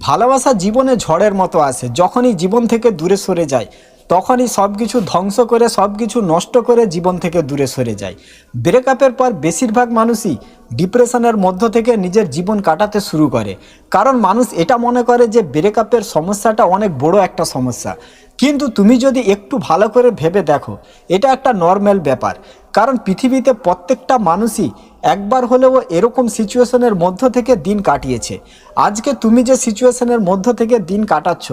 ভালোবাসা জীবনে ঝড়ের মতো আসে। যখনই জীবন থেকে দূরে সরে যায়, তখনই সব কিছু ধ্বংস করে সব কিছু নষ্ট করে জীবন থেকে দূরে সরে যায়। ব্রেকআপের পর বেশিরভাগ মানুষই ডিপ্রেশনের মধ্য থেকে নিজের জীবন কাটাতে শুরু করে। কারণ মানুষ এটা মনে করে যে ব্রেকআপের সমস্যাটা অনেক বড় একটা সমস্যা। কিন্তু তুমি যদি একটু ভালো করে ভেবে দেখো, এটা একটা নর্মাল ব্যাপার। কারণ পৃথিবীতে প্রত্যেকটা মানুষই একবার হলেও এরকম সিচুয়েশনের মধ্য থেকে দিন কাটিয়েছে। আজকে তুমি যে সিচুয়েশনের মধ্য থেকে দিন কাটাচ্ছ,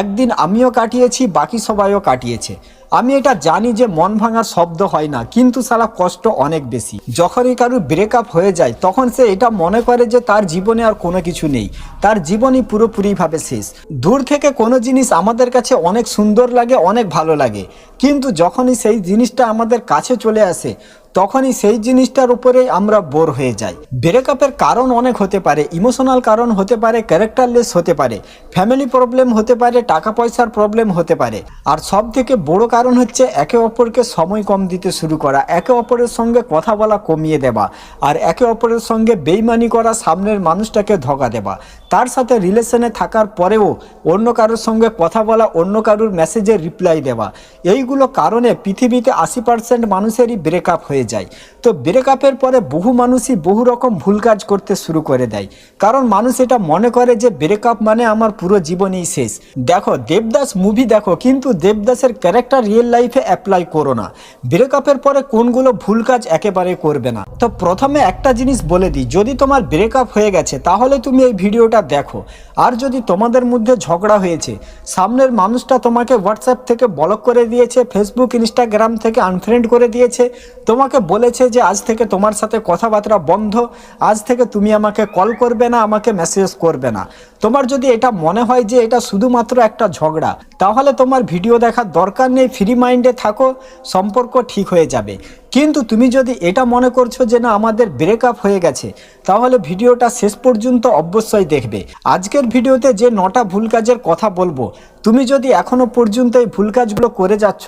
একদিন আমিও কাটিয়েছি, বাকি সবাইও কাটিয়েছে। আমি এটা জানি যে মন ভাঙার শব্দ হয় না, কিন্তু সারা কষ্ট অনেক বেশি। যখনই কারোর ব্রেকআপ হয়ে যায়, তখন সে এটা মনে করে যে তার জীবনে আর কোনো কিছু নেই। তার জীবনই পুরোপুরিভাবে শেষ। দূর থেকে কোনো জিনিস আমাদের কাছে অনেক সুন্দর লাগে, অনেক ভালো লাগে। কিন্তু যখনই সেই জিনিসটা আমাদের কাছে চলে আসে তখনই সেই জিনিসটার উপরেই আমরা বোর হয়ে যাই। ব্রেকআপের কারণ অনেক হতে পারে, ইমোশনাল কারণ হতে পারে, ক্যারেক্টারলেস হতে পারে, ফ্যামিলি প্রবলেম হতে পারে টাকা পয়সার প্রবলেম হতে পারে। আর সব থেকে বড় কারণ হচ্ছে একে অপরকে সময় কম দিতে শুরু করা, একে অপরের সঙ্গে কথা বলা কমিয়ে দেওয়া, আর একে অপরের সঙ্গে বেইমানি করা, সামনের মানুষটাকে ধোকা দেওয়া। তার সাথে রিলেশনে থাকার পরেও অন্য কারোর সঙ্গে কথা বলা, অন্য কারোর মেসেজের রিপ্লাই দেওয়া। এইগুলো কারণে পৃথিবীতে আশি পার্সেন্ট মানুষেরই ব্রেকআপ হয়ে যায়। তো ব্রেকআপের পরে বহু মানুষই বহু রকম ভুল কাজ করতে শুরু করে দেয়। কারণ মানুষ এটা মনে করে যে ব্রেকআপ মানে আমার পুরো জীবনই শেষ। দেখো, দেবদাস মুভি দেখো, কিন্তু দেবদাসের ক্যারেক্টার রিয়েল লাইফে অ্যাপ্লাই করো না। ব্রেকআপের পরে কোনগুলো ভুল কাজ একেবারে করবে না। তো প্রথমে একটা জিনিস বলে দিই, যদি তোমার ব্রেকআপ হয়ে গেছে, তাহলে তুমি এই ভিডিওটা দেখো। আর যদি তোমাদের মধ্যে ঝগড়া হয়েছে, সামনের মানুষটা তোমাকে হোয়াটসঅ্যাপ থেকে ব্লক করে দিয়েছে ফেসবুক ইনস্টাগ্রাম থেকে আনফ্রেন্ড করে দিয়েছে, তোমাকে বলেছে যে আজ থেকে তোমার সাথে কথাবার্তা বন্ধ, আজ থেকে তুমি আমাকে কল করবে না, আমাকে মেসেজ করবে না। তোমার যদি এটা মনে হয় যে এটা শুধুমাত্র একটা ঝগড়া, তাহলে তোমার ভিডিও দেখার দরকার নেই ফ্রি মাইন্ডে থাকো, সম্পর্ক ঠিক হয়ে যাবে। কিন্তু তুমি যদি এটা মনে করছ যে না, আমাদের ব্রেকআপ হয়ে গেছে, তাহলে ভিডিওটা শেষ পর্যন্ত অবশ্যই দেখবে। আজকের ভিডিওতে যে নটা ভুল কাজের কথা বলব তুমি যদি এখনও পর্যন্ত এই ভুল কাজগুলো করে যাচ্ছ,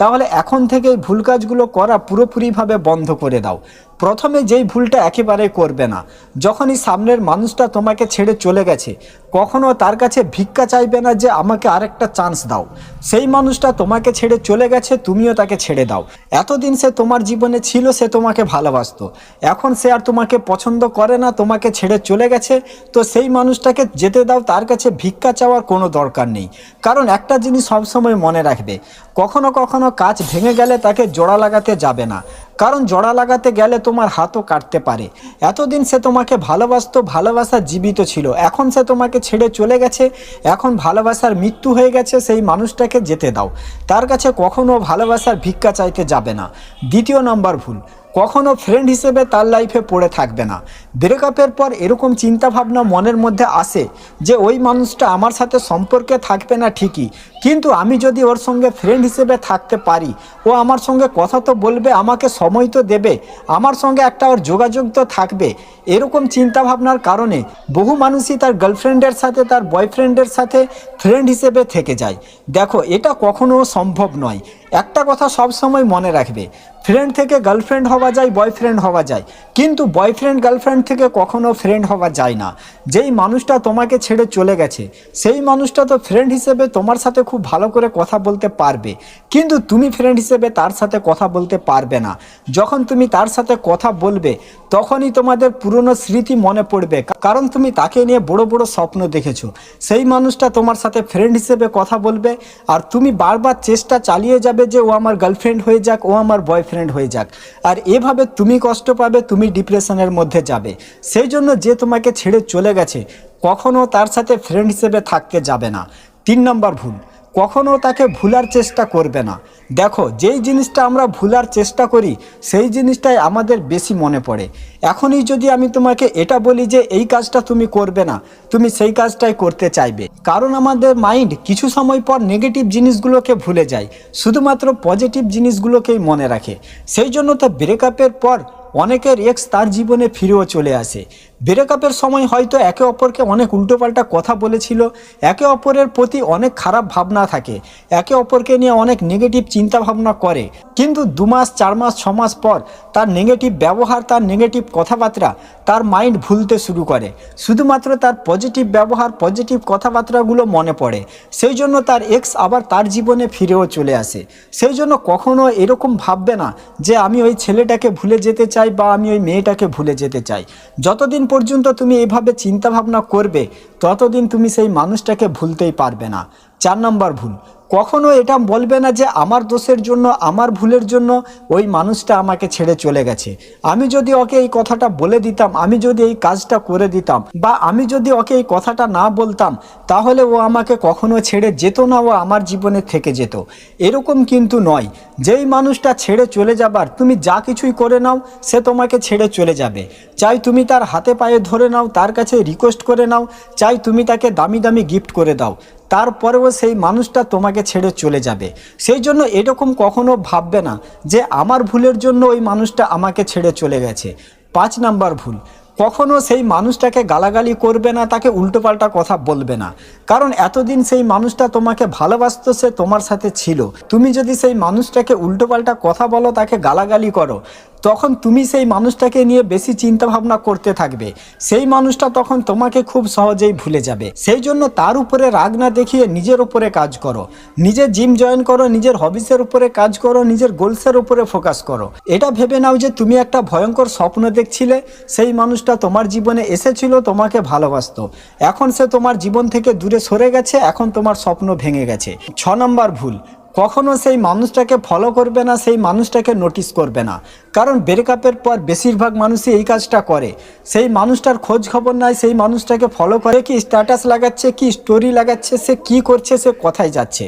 তাহলে এখন থেকে এই ভুল কাজগুলো করা পুরোপুরিভাবে বন্ধ করে দাও। প্রথমে যেই ভুলটা একেবারে করবে না। যখনই সামনের মানুষটা তোমাকে ছেড়ে চলে গেছে, কখনো তার কাছে ভিক্ষা চাইবে না যে আমাকে আরেকটা চান্স দাও। সেই মানুষটা তোমাকে ছেড়ে চলে গেছে, তুমিও তাকে ছেড়ে দাও। এতদিন সে তোমার জীবনে ছিল, সে তোমাকে ভালোবাসতো। এখন সে আর তোমাকে পছন্দ করে না, তোমাকে ছেড়ে চলে গেছে। তো সেই মানুষটাকে যেতে দাও, তার কাছে ভিক্ষা চাওয়ার কোনো দরকার নেই। কারণ একটা জিনিস সবসময় মনে রাখবে, কখনো কখনো কাজ ভেঙে গেলে তাকে জোড়া লাগাতে যাবে না। কারণ জড়া লাগাতে গেলে তোমার হাতও কাটতে পারে। এতদিন সে তোমাকে ভালোবাসত, ভালোবাসা জীবিত ছিল। এখন সে তোমাকে ছেড়ে চলে গেছে। এখন ভালোবাসার মৃত্যু হয়ে গেছে, সেই মানুষটাকে যেতে দাও। তার কাছে কখনও ভালোবাসার ভিক্ষা চাইতে যাবে না। দ্বিতীয় নম্বর ভুল কখনও ফ্রেন্ড হিসেবে তার লাইফে পড়ে থাকবে না। ব্রেকআপের পর এরকম চিন্তা ভাবনা মনের মধ্যে আসে যে ওই মানুষটা আমার সাথে সম্পর্কে থাকবে না ঠিকই। কিন্তু আমি যদি ওর সঙ্গে ফ্রেন্ড হিসেবে থাকতে পারি, ও আমার সঙ্গে কথা তো বলবে, আমাকে সময় তো দেবে, আমার সঙ্গে একটা ওর যোগাযোগ তো থাকবে। এরকম চিন্তা ভাবনার কারণে বহু মানুষই তার গার্লফ্রেন্ডের সাথে, তার বয়ফ্রেন্ডের সাথে ফ্রেন্ড হিসেবে থেকে যায়। দেখো, এটা কখনো সম্ভব নয়। একটা কথা সব সময় মনে রাখবে ফ্রেন্ড থেকে গার্লফ্রেন্ড হওয়া যায় বয়ফ্রেন্ড হওয়া যায়। কিন্তু বয়ফ্রেন্ড গার্লফ্রেন্ড থেকে কখনো ফ্রেন্ড হওয়া যায় না। যেই মানুষটা তোমাকে ছেড়ে চলে গেছে, সেই মানুষটা তো ফ্রেন্ড হিসেবে তোমার সাথে খুব ভালো করে কথা বলতে পারবে। কিন্তু তুমি ফ্রেন্ড হিসেবে তার সাথে কথা বলতে পারবে না। যখন তুমি তার সাথে কথা বলবে, তখনই তোমাদের পুরনো স্মৃতি মনে পড়বে। কারণ তুমি তাকে নিয়ে বড় বড় স্বপ্ন দেখেছ। সেই মানুষটা তোমার সাথে ফ্রেন্ড হিসেবে কথা বলবে আর তুমি বারবার চেষ্টা চালিয়ে যাবে যে ও আমার গার্লফ্রেন্ড হয়ে যাক, ও আমার বয়ফ্রেন্ড হয়ে যাক। আর এভাবে তুমি কষ্ট পাবে, তুমি ডিপ্রেশনের মধ্যে যাবে। সেই জন্য যে তোমাকে ছেড়ে চলে গেছে কখনও তার সাথে ফ্রেন্ড হিসেবে থাকতে যাবে না। তিন নম্বর ভুল, কখনো তাকে ভুলার চেষ্টা করবে না। দেখো, যেই জিনিসটা আমরা ভুলার চেষ্টা করি, সেই জিনিসটাই আমাদের বেশি মনে পড়ে। এখনই যদি আমি তোমাকে এটা বলি যে এই কাজটা তুমি করবে না, তুমি সেই কাজটাই করতে চাইবে। কারণ আমাদের মাইন্ড কিছু সময় পর নেগেটিভ জিনিসগুলোকে ভুলে যায়, শুধুমাত্র পজিটিভ জিনিসগুলোকেই মনে রাখে। সেই জন্য তো ব্রেকআপের পর অনেকের এক্স তার জীবনে ফিরেও চলে আসে। ব্রেকআপের সময় হয়তো একে অপরকে অনেক উল্টোপাল্টা কথা বলেছিল, একে অপরের প্রতি অনেক খারাপ ভাবনা থাকে, একে অপরকে নিয়ে অনেক নেগেটিভ চিন্তা ভাবনা করে। কিন্তু দু মাস, চার মাস, ছ মাস পর তার নেগেটিভ ব্যবহার, তার নেগেটিভ কথাবার্তা তার মাইন্ড ভুলতে শুরু করে। শুধুমাত্র তার পজিটিভ ব্যবহার পজিটিভ কথাবার্তাগুলো মনে পড়ে। সেই জন্য তার এক্স আবার তার জীবনে ফিরেও চলে আসে। সেই জন্য কখনো এরকম ভাববে না যে, আমি ওই ছেলেটাকে ভুলে যেতে চাই বা আমি ওই মেয়েটাকে ভুলে যেতে চাই। যতদিন পর্যন্ত তুমি এইভাবে চিন্তাভাবনা করবে, ততদিন তুমি সেই মানুষটাকে ভুলতেই পারবে না। চার নম্বর ভুল কখনো এটা বলবে না যে আমার দোষের জন্য, আমার ভুলের জন্য ওই মানুষটা আমাকে ছেড়ে চলে গেছে। আমি যদি ওকে এই কথাটা বলে দিতাম, আমি যদি এই কাজটা করে দিতাম বা আমি যদি ওকে এই কথাটা না বলতাম, তাহলে ও আমাকে কখনো ছেড়ে যেত না, ও আমার জীবনে থেকে যেত। এরকম কিন্তু নয়। যেই মানুষটা ছেড়ে চলে যাবার, তুমি যা কিছুই করে নাও, সে তোমাকে ছেড়ে চলে যাবে। চাই তুমি তার হাতে পায়ে ধরে নাও, তার কাছে রিকোয়েস্ট করে নাও, চাই তুমি তাকে দামি দামি গিফট করে দাও। তারপরেও সেই মানুষটা তোমাকে ছেড়ে চলে যাবে। সেই জন্য এরকম কখনো ভাববে না যে আমার ভুলের জন্য ওই মানুষটা আমাকে ছেড়ে চলে গেছে। পাঁচ নাম্বার ভুল, কখনো সেই মানুষটাকে গালাগালি করবে না, তাকে উল্টোপাল্টা কথা বলবে না। কারণ এতদিন সেই মানুষটা তোমাকে ভালোবাসতো, সে তোমার সাথে ছিল। তুমি যদি সেই মানুষটাকে উল্টোপাল্টা কথা বলো, তাকে গালাগালি করো। তখন তুমি সেই মানুষটাকে নিয়ে বেশি চিন্তা ভাবনা করতে থাকবে। সেই মানুষটা তখন তোমাকে খুব সহজেই ভুলে যাবে। সেই জন্য তার উপরে রাগ না দেখিয়ে নিজের উপরে কাজ করো। নিজের জিম জয়েন করো, নিজের হবিসের উপরে কাজ করো, নিজের গোলসের উপরে ফোকাস করো। এটা ভেবে নাও যে তুমি একটা ভয়ঙ্কর স্বপ্ন দেখছিলে, সেই মানুষটা তোমার জীবনে এসেছিল, তোমাকে ভালোবাসত। এখন সে তোমার জীবন থেকে দূরে সরে গেছে, এখন তোমার স্বপ্ন ভেঙে গেছে। ছ নম্বর ভুল, কখনো সেই মানুষটাকে ফলো করবে না, সেই মানুষটাকে নোটিস করবে না। কারণ ব্রেকআপের পর বেশিরভাগ মানুষই এই কাজটা করে। সেই মানুষটার খোঁজ খবর নাই, সেই মানুষটাকে ফলো করে। কি স্ট্যাটাস লাগাচ্ছে, কি স্টোরি লাগাচ্ছে, সে কি করছে, সে কোথায় যাচ্ছে?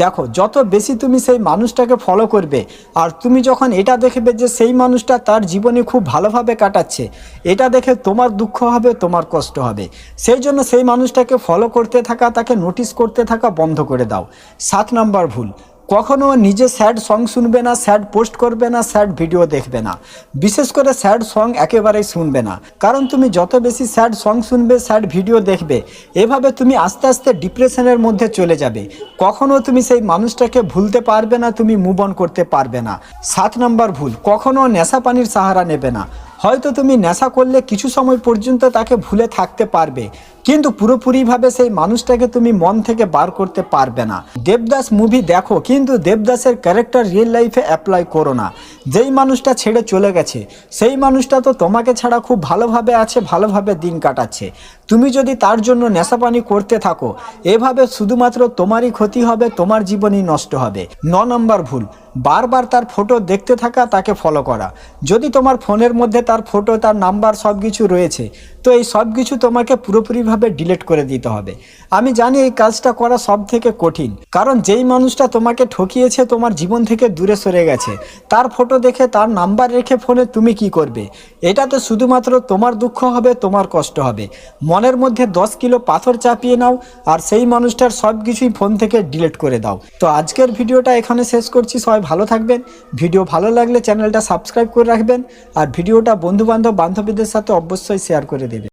দেখো, যত বেশি তুমি সেই মানুষটাকে ফলো করবে, আর তুমি যখন এটা দেখবে যে সেই মানুষটা তার জীবনে খুব ভালোভাবে কাটাচ্ছে, এটা দেখে তোমার দুঃখ হবে, তোমার কষ্ট হবে। সেই জন্য সেই মানুষটাকে ফলো করতে থাকা, তাকে নোটিস করতে থাকা বন্ধ করে দাও। সাত নম্বর ভুল। কখনো নিজে স্যাড সং শুনবে না, স্যাড পোস্ট করবে না, স্যাড ভিডিও দেখবে না। বিশেষ করে স্যাড সং একেবারেই শুনবে না। কারণ তুমি যত বেশি স্যাড সং শুনবে, স্যাড ভিডিও দেখবে, এভাবে তুমি আস্তে আস্তে ডিপ্রেশনের মধ্যে চলে যাবে। কখনো তুমি সেই মানুষটাকে ভুলতে পারবে না, তুমি মুভ অন করতে পারবে না। সাত নম্বর ভুল, কখনো নেশা পানির সাহারা নেবে না। হয়তো তুমি নেশা করলে কিছু সময় পর্যন্ত তাকে ভুলে থাকতে পারবে। কিন্তু পুরোপুরিভাবে সেই মানুষটাকে তুমি মন থেকে বার করতে পারবে না। দেবদাস মুভি দেখো, কিন্তু দেবদাসের ক্যারেক্টার রিয়েল লাইফে অ্যাপ্লাই করো না। যেই মানুষটা ছেড়ে চলে গেছে, সেই মানুষটা তো তোমাকে ছাড়া খুব ভালোভাবে আছে, ভালোভাবে দিন কাটাচ্ছে। তুমি যদি তার জন্য নেশাপানি করতে থাকো, এভাবে শুধুমাত্র তোমারই ক্ষতি হবে, তোমার জীবনই নষ্ট হবে। ন নম্বর ভুল, বারবার তার ফটো দেখতে থাকা, তাকে ফলো করা। যদি তোমার ফোনের মধ্যে তার ফটো তার নাম্বার সব কিছু রয়েছে, তো এই সব কিছু তোমাকে পুরোপুরিভাবে ডিলিট করে দিতে হবে? আমি জানি এই কাজটা করা সব থেকে কঠিন, কারণ যেই মানুষটা তোমাকে ঠকিয়েছে তোমার জীবন থেকে দূরে সরে গেছে। তার ফটো দেখে, তার নাম্বার রেখে ফোনে তুমি কি করবে? এটা তো শুধুমাত্র তোমার দুঃখ হবে, তোমার কষ্ট হবে। মনের মধ্যে দশ কিলো পাথর চাপিয়ে নাও আর সেই মানুষটার সব কিছুই ফোন থেকে ডিলেট করে দাও। তো আজকের ভিডিওটা এখানে শেষ করছি, সবাই ভালো থাকবেন। ভিডিও ভালো লাগলে চ্যানেলটা সাবস্ক্রাইব করে রাখবেন আর ভিডিওটা বন্ধু বান্ধব বান্ধবীদের সাথে অবশ্যই শেয়ার করে দেবেন।